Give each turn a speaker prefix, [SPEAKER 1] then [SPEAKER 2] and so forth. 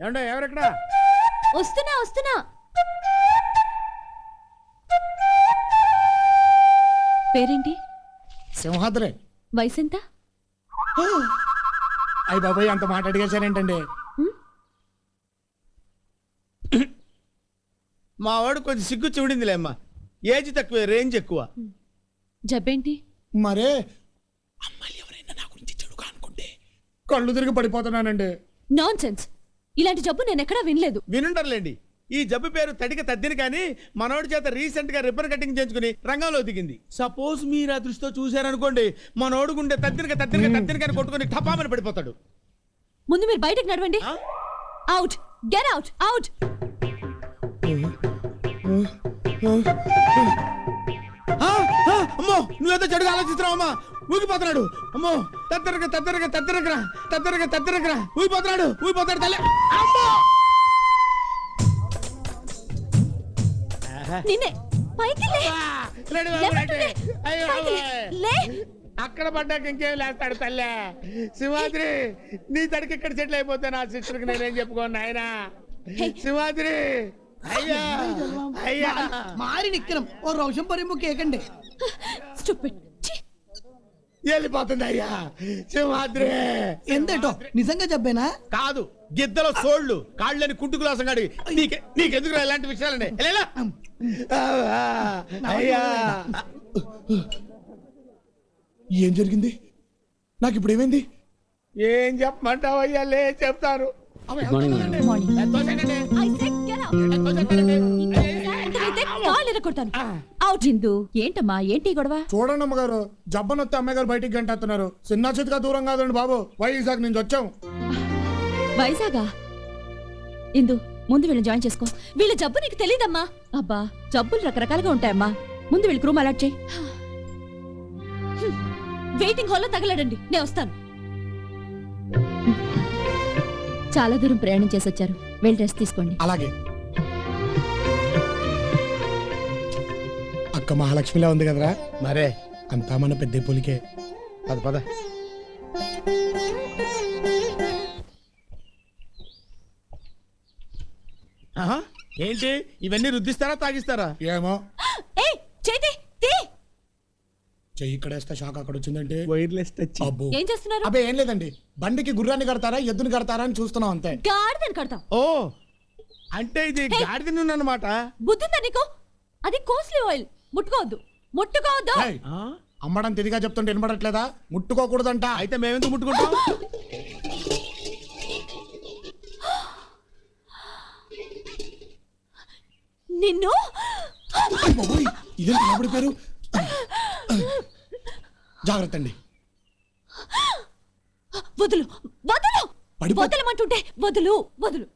[SPEAKER 1] ఏమండో ఎవరెక్కడ?
[SPEAKER 2] వస్తున్నా వస్తున్నా. పేరేంటి?
[SPEAKER 1] సింహాద్రి.
[SPEAKER 2] వయసు ఎంత
[SPEAKER 1] అయ్యి బాబాయ్ అంత మాట అడిగేశారేంటండి?
[SPEAKER 3] మా వాడు కొంచెం సిగ్గు చూడిందిలే అమ్మా. ఏజ్ తక్కువ రేంజ్ ఎక్కువ.
[SPEAKER 2] జబ్బేంటి?
[SPEAKER 1] మరే అమ్మాయిలు ఎవరైనా నా గురించి చెడుగా అనుకుంటే కళ్ళు తిరిగి పడిపోతున్నానండి.
[SPEAKER 2] నాన్ సెన్స్ ఇలాంటి జబ్బు నేను ఎక్కడా వినలేదు.
[SPEAKER 3] వినుంటారులేండి ఈ జబ్బు పేరు తడిక తద్దిని కానీ మనోడి చేత రీసెంట్గా రిబ్బన్ కటింగ్ చేయించుకుని రంగంలో దిగింది. సపోజ్ మీరు ఆ దృష్టితో చూశారనుకోండి మనోడు గుండె తద్దినక తద్దినక తద్దినక కొట్టుకుని టపామని పడిపోతాడు.
[SPEAKER 2] ముందు మీరు బయటకు నడవండి? అవుట్ గెట్ అవుట్ అవుట్
[SPEAKER 3] అమ్మో నువ్వేదో చెడుగా ఆలోచిస్తున్నావు అమ్మా ఊగిపోతున్నాడు. అమ్మో. తత్తరక తత్తరక తత్తరకరా తత్తరక తత్తరకరా ఊగిపోతున్నాడు ఊగిపోతాడు తల్లి అమ్మో
[SPEAKER 2] నిన్నే పైకి లే
[SPEAKER 3] ఆ, లేడు బాబు,
[SPEAKER 2] లేవట్టు
[SPEAKER 3] లేడు.
[SPEAKER 2] లే.
[SPEAKER 3] అయ్యో
[SPEAKER 2] పైకి లే.
[SPEAKER 3] బాబోయ్.
[SPEAKER 2] లే
[SPEAKER 3] అక్కడ పడ్డాక ఇంకేం లేస్తాడు తల్లే సింహాద్రి నీ తడికి ఇక్కడ సెటిల్ అయిపోతే నా సిస్టర్కి నేనేం చెప్పుకోను ఆయన సింహాద్రి అయ్యా అయ్యా
[SPEAKER 4] മാറി നിക്കണം ഓ റോഷൻ പറയുമ്പോ കേക്കണ്ടേ
[SPEAKER 2] స్టూపిడ్
[SPEAKER 3] వెళ్ళిపోతుంది అయ్యా సింహాద్రి.
[SPEAKER 4] ఎంతేటో నిజంగా చెప్పేనా?
[SPEAKER 3] కాదు గిద్దలో సోళ్ళు కాళ్ళని కుంటుకులాసం కాడి. నీకే నీకెందుకు రా ఇలాంటి విషయాలండి అయ్యా.
[SPEAKER 1] ఏం జరిగింది? నాకు ఇప్పుడు ఏమైంది?
[SPEAKER 3] ఏం చెప్పమంటావు అయ్యా లే చెప్తారు తోసేయండి.
[SPEAKER 2] అవుట్ హిందూ ఏంటమ్మా? ఏంటి గొడవ?
[SPEAKER 1] చూడండి అమ్మగారు జబ్బనొత్తే అమ్మాయి గారు బయటికి గంటేస్తున్నారు. చిన్న చితగా దూరం కాదండి బాబు. వైజాగ్ నుంచి వచ్చాం.
[SPEAKER 2] వైజాగా? ఇందు ముందు వీళ్ళని జాయిన్ చేసుకో. వీళ్ళ జబ్బు నీకు తెలియదమ్మా అబ్బా జబ్బులు రకరకాలుగా ఉంటాయమ్మా. ముందు వీళ్ళకి రూమ్ అలాట్ చేయి. వెయిటింగ్ హాల్లో తగలడండి. నేను వస్తాను. చాలా దూరం ప్రయాణం చేసి వచ్చారు వెళ్ళి రెస్ట్ తీసుకోండి.
[SPEAKER 1] అలాగే. అక్క మహాలక్ష్మిలా ఉంది కదరా?
[SPEAKER 3] మరే.
[SPEAKER 1] అంతా మన పెద్ద పులికే.
[SPEAKER 3] పద పద. ఆహా, ఏంటి? ఇవన్నీ రుద్దిస్తారా తాగిస్తారా?
[SPEAKER 1] ఏమో.
[SPEAKER 2] ఏయ్ చేతి తీ.
[SPEAKER 1] చెయ్యి ఇక్కడ వేస్తే షాక్ అక్కడ వచ్చిందంటే?
[SPEAKER 3] వైర్లెస్ టచ్
[SPEAKER 1] అబ్బో.
[SPEAKER 2] ఏం చేస్తున్నారు?
[SPEAKER 1] అబ్బే ఏం లేదండి. బండికి గుర్రాన్ని కడతారా ఎద్దుని కడతారా అని చూస్తున్నాం అంతే.
[SPEAKER 2] గాడిదని కడతాం.
[SPEAKER 3] ఓ అంటే ఇది గాడిద నూనె అన్నమాట
[SPEAKER 2] బుద్ధిందా నీకు? అది కోస్ట్లీ ఆయిల్. ముట్టుకోవద్దు. ముట్టుకోవద్దు.
[SPEAKER 1] అమ్మడం తిరిగా చెప్తుంటే వినబడట్లేదా? ముట్టుకోకూడదంట.
[SPEAKER 3] అయితే మేమెందుకు ముట్టుకుంటాం?
[SPEAKER 2] నిన్ను?
[SPEAKER 1] ఇదేంటి పేరు? జాగ్రత్త అండి.
[SPEAKER 2] వదులు వదులు. వదలమంటుంటే వదులు వదులు.